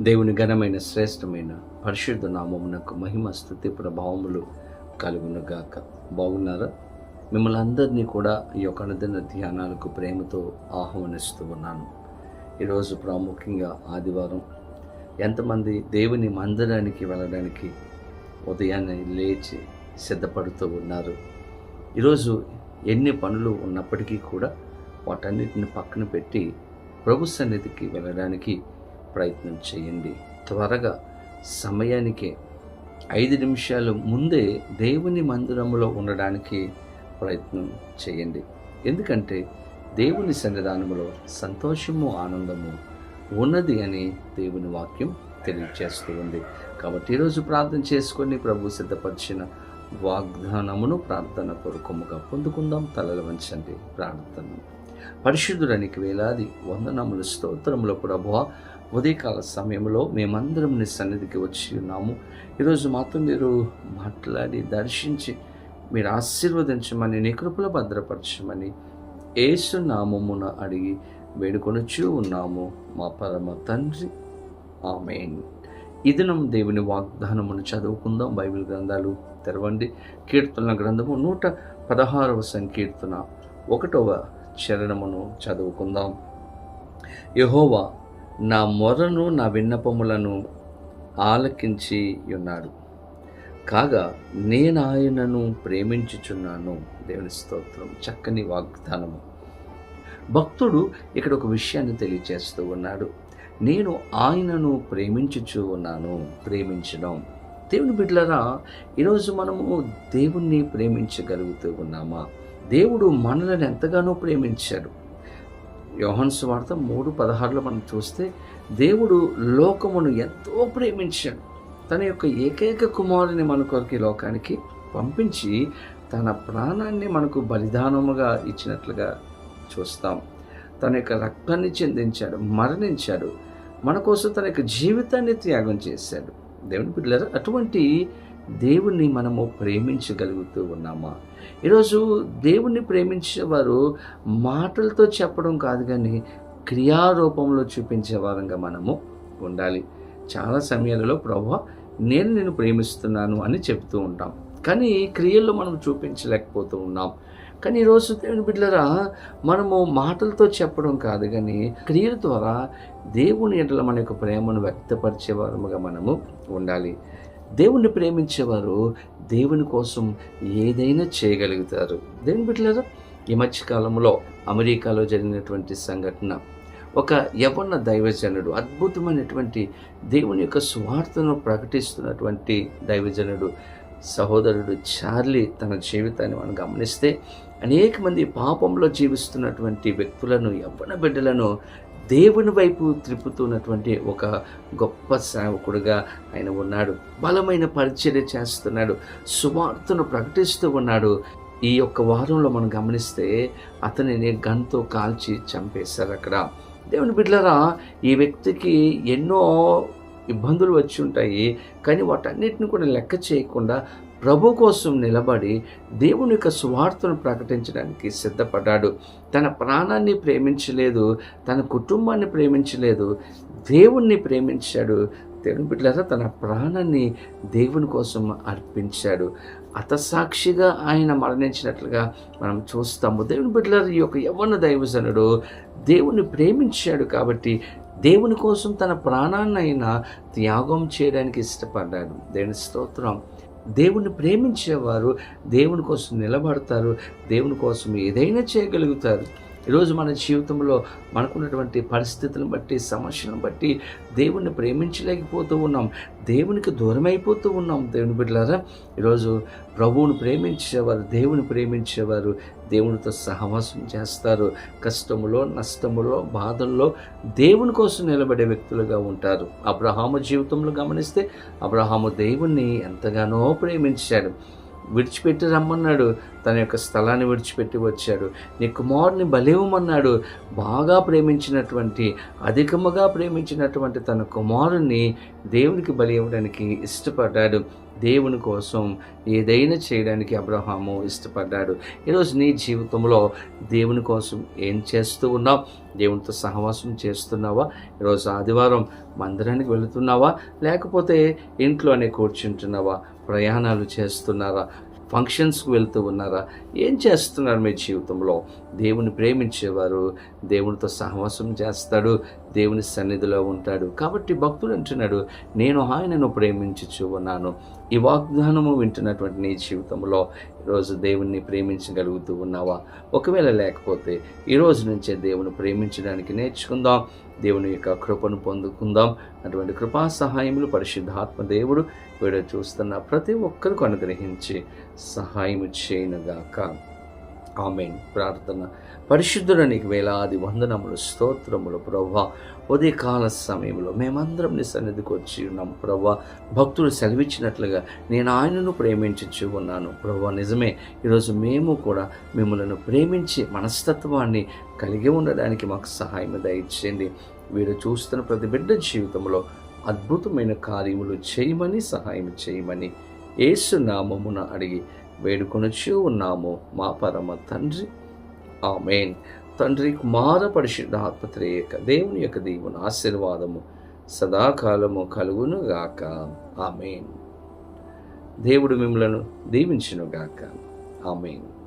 దేవుని ఘనమైన శ్రేష్టమైన పరిశుద్ధ నామమునకు మహిమ స్థుతి ప్రభావములు కలుగునుగాక. బాగున్నారా? మిమ్మల్ని అందరినీ కూడా ఈ యొక్క అనుదిన ధ్యానాలకు ప్రేమతో ఆహ్వానిస్తూ ఉన్నాను. ఈరోజు ప్రాముఖ్యంగా ఆదివారం ఎంతమంది దేవుని మందిరానికి వెళ్ళడానికి ఉదయాన్నే లేచి సిద్ధపడుతూ ఉన్నారు. ఈరోజు ఎన్ని పనులు ఉన్నప్పటికీ కూడా వాటన్నిటిని పక్కన పెట్టి ప్రభు సన్నిధికి వెళ్ళడానికి ప్రయత్నం చేయండి. త్వరగా సమయానికి ఐదు నిమిషాలు ముందే దేవుని మందిరంలో ఉండడానికి ప్రయత్నం చేయండి. ఎందుకంటే దేవుని సన్నిధానంలో సంతోషము ఆనందము ఉన్నది అని దేవుని వాక్యం తెలియజేస్తూ ఉంది. కాబట్టి ఈరోజు ప్రార్థన చేసుకొని ప్రభు సిద్ధపరిచిన వాగ్దానమును ప్రార్థన పూర్వకముగా పొందుకుందాం. తలలు వంచండి ప్రార్థన. పరిశుద్ధుడానికి వేలాది వందనములు స్తోత్రములు ప్రభు ఉదయకాల సమయంలో మేమందరం నీ సన్నిధికి వచ్చి ఉన్నాము. ఈరోజు మాతో మీరు మాట్లాడి దర్శించి మీరు ఆశీర్వదించమని నీ కృపలో భద్రపరచమని ఏసునామమున అడిగి వేడుకొనుచూ ఉన్నాము. మా పరమ తండ్రి. ఆమెన్. ఈ దినం దేవుని వాగ్దానమును చదువుకుందాం. బైబిల్ గ్రంథాలు తెరవండి. కీర్తన గ్రంథము నూట పదహారవ సంకీర్తన ఒకటవ చరణమును చదువుకుందాం. యహోవా నా మొరను నా విన్నపములను ఆలకించి ఉన్నాడు. కాగా నేను ఆయనను ప్రేమించుచున్నాను. దేవుని స్తోత్రం. చక్కని వాగ్దానము. భక్తుడు ఇక్కడ ఒక విషయాన్ని తెలియచేస్తూ ఉన్నాడు. నేను ఆయనను ప్రేమించుచు ఉన్నాను. ప్రేమించడం. దేవుని బిడ్డలరా ఈరోజు మనము దేవుణ్ణి ప్రేమించగలుగుతూ ఉన్నామా? దేవుడు మనలను ఎంతగానో ప్రేమించాడు. యోహన్స్ వార్త మూడు పదహారులో మనం చూస్తే దేవుడు లోకమును ఎంతో ప్రేమించాడు. తన యొక్క ఏకైక కుమారుని మన కొరకు ఈ లోకానికి పంపించి తన ప్రాణాన్ని మనకు బలిదానముగా ఇచ్చినట్లుగా చూస్తాం. తన యొక్క రక్తాన్ని చెందించాడు మరణించాడు. మన కోసం తన యొక్క జీవితాన్ని త్యాగం చేశాడు. దేవుని బిడ్డలారా అటువంటి దేవుణ్ణి మనము ప్రేమించగలుగుతూ ఉన్నామా? ఈరోజు దేవుణ్ణి ప్రేమించేవారు మాటలతో చెప్పడం కాదు కానీ క్రియారూపంలో చూపించే వారంగా మనము ఉండాలి. చాలా సమయాలలో ప్రభు నేను నేను ప్రేమిస్తున్నాను అని చెప్తూ ఉంటాం. కానీ క్రియల్లో మనం చూపించలేకపోతూ ఉన్నాం. కానీ ఈరోజు దేవుని బిడ్డలరా మనము మాటలతో చెప్పడం కాదు కానీ క్రియల ద్వారా దేవుని ఎట్ల మన యొక్క ప్రేమను వ్యక్తపరిచే వారముగా మనము ఉండాలి. దేవుణ్ణి ప్రేమించేవారు దేవుని కోసం ఏదైనా చేయగలుగుతారు. దేవుని బిడ్డలారా ఈ మధ్యకాలంలో అమెరికాలో జరిగినటువంటి సంఘటన ఒక యవన దైవజనుడు అద్భుతమైనటువంటి దేవుని యొక్క స్వార్థను ప్రకటిస్తున్నటువంటి దైవజనుడు సహోదరుడు చార్లీ తన జీవితాన్ని మనం గమనిస్తే అనేక మంది పాపంలో జీవిస్తున్నటువంటి వ్యక్తులను యవ్వన బిడ్డలను దేవుని వైపు త్రిప్పుతున్నటువంటి ఒక గొప్ప సేవకుడుగా ఆయన ఉన్నాడు. బలమైన పరిచర్య చేస్తున్నాడు. సువార్తను ప్రకటిస్తూ ఉన్నాడు. ఈ యొక్క వారంలో మనం గమనిస్తే అతనిని గన్తో కాల్చి చంపేశారు అక్కడ. దేవుని బిడ్డలరా ఈ వ్యక్తికి ఎన్నో ఇబ్బందులు వచ్చి ఉంటాయి. కానీ వాటన్నిటిని కూడా లెక్క చేయకుండా ప్రభు కోసం నిలబడి దేవుని యొక్క సువార్తను ప్రకటించడానికి సిద్ధపడ్డాడు. తన ప్రాణాన్ని ప్రేమించలేదు తన కుటుంబాన్ని ప్రేమించలేదు దేవుణ్ణి ప్రేమించాడు. దేవుని బిడ్డలారా తన ప్రాణాన్ని దేవుని కోసం అర్పించాడు. అతసాక్షిగా ఆయన మరణించినట్లుగా మనం చూస్తాము. దేవుని బిడ్డలారా ఈ యొక్క యవ్వన దైవజనుడు దేవుని ప్రేమించాడు కాబట్టి దేవుని కోసం తన ప్రాణాన్నైనా త్యాగం చేయడానికి ఇష్టపడ్డాడు. దేవుని స్తోత్రం. దేవుణ్ణి ప్రేమించేవారు దేవుని కోసం నిలబడతారు దేవుని కోసం ఏదైనా చేయగలుగుతారు. ఈరోజు మన జీవితంలో మనకున్నటువంటి పరిస్థితులను బట్టి సమస్యలను బట్టి దేవుణ్ణి ప్రేమించలేకపోతూ ఉన్నాం. దేవునికి దూరం అయిపోతూ ఉన్నాం. దేవుని బిడ్డలారా ఈరోజు ప్రభువును ప్రేమించేవారు దేవుని ప్రేమించేవారు దేవునితో సహవాసం చేస్తారు. కష్టములో నష్టములో బాధల్లో దేవుని కోసం నిలబడే వ్యక్తులుగా ఉంటారు. అబ్రహాము జీవితంలో గమనిస్తే అబ్రహాము దేవుణ్ణి ఎంతగానో ప్రేమించాడు. విడిచిపెట్టి రమ్మన్నాడు. తన యొక్క స్థలాన్ని విడిచిపెట్టి వచ్చాడు. నీ కుమారుని బలివ్వమన్నాడు. బాగా ప్రేమించినటువంటి అధికముగా ప్రేమించినటువంటి తన కుమారుణ్ణి దేవునికి బలి ఇవ్వడానికి ఇష్టపడ్డాడు. దేవుని కోసం ఏదైనా చేయడానికి అబ్రహాము ఇష్టపడ్డాడు. ఈరోజు నీ జీవితంలో దేవుని కోసం ఏం చేస్తూ ఉన్నావు? దేవునితో సహవాసం చేస్తున్నావా? ఈరోజు ఆదివారం మందిరానికి వెళుతున్నావా? లేకపోతే ఇంట్లోనే కూర్చుంటున్నావా? ప్రయాణాలు చేస్తున్నారా? ఫంక్షన్స్కి వెళ్తూ ఉన్నారా? ఏం చేస్తున్నారు మీ జీవితంలో? దేవుని ప్రేమించేవారు దేవునితో సహవాసం చేస్తాడు దేవుని సన్నిధిలో ఉంటాడు. కాబట్టి భక్తుడు అంటున్నాడు నేను ఆయనను ప్రేమించుచు ఉన్నాను. ఈ వాగ్దానము వింటున్నటువంటి నీ జీవితంలో ఈరోజు దేవుణ్ణి ప్రేమించగలుగుతూ ఉన్నావా? ఒకవేళ లేకపోతే ఈరోజు నుంచే దేవుని ప్రేమించడానికి నేర్చుకుందాం. దేవుని యొక్క కృపను పొందుకుందాం. అటువంటి కృపా సహాయములు పరిశుద్ధాత్మ దేవుడు వీడు చూస్తున్న ప్రతి ఒక్కరికి అనుగ్రహించి సహాయం చేయనుగాక. ఆమెన్. ప్రార్థన. పరిశుద్ధుడ నీకు వేలాది వందనములు స్తోత్రములు ప్రభా ఉదయకాల సమయంలో మేమందరం నీ సన్నిధికి వచ్చి ఉన్నాం ప్రభా భక్తులు సెలవిచ్చినట్లుగా నేను ఆయనను ప్రేమించచ్చు ఉన్నాను ప్రభా నిజమే ఈరోజు మేము కూడా మిమ్మల్ని ప్రేమించి మనస్తత్వాన్ని కలిగి ఉండడానికి మాకు సహాయం దయచేయండి. వీరు చూస్తున్న ప్రతి బిడ్డ జీవితంలో అద్భుతమైన కార్యములు చేయమని సహాయం చేయమని ఏసునామమున అడిగి వేడుకొనుచూ ఉన్నాము మా పరమ తండ్రి. ఆమెన్. తండ్రి కుమార పరిశుద్ధ ఆత్మత్రేయక దేవుని యొక్క దీవుని ఆశీర్వాదము సదాకాలము కలుగును గాక ఆమెన్. దేవుడు మిమ్మలను దీవించును గాక ఆమెన్.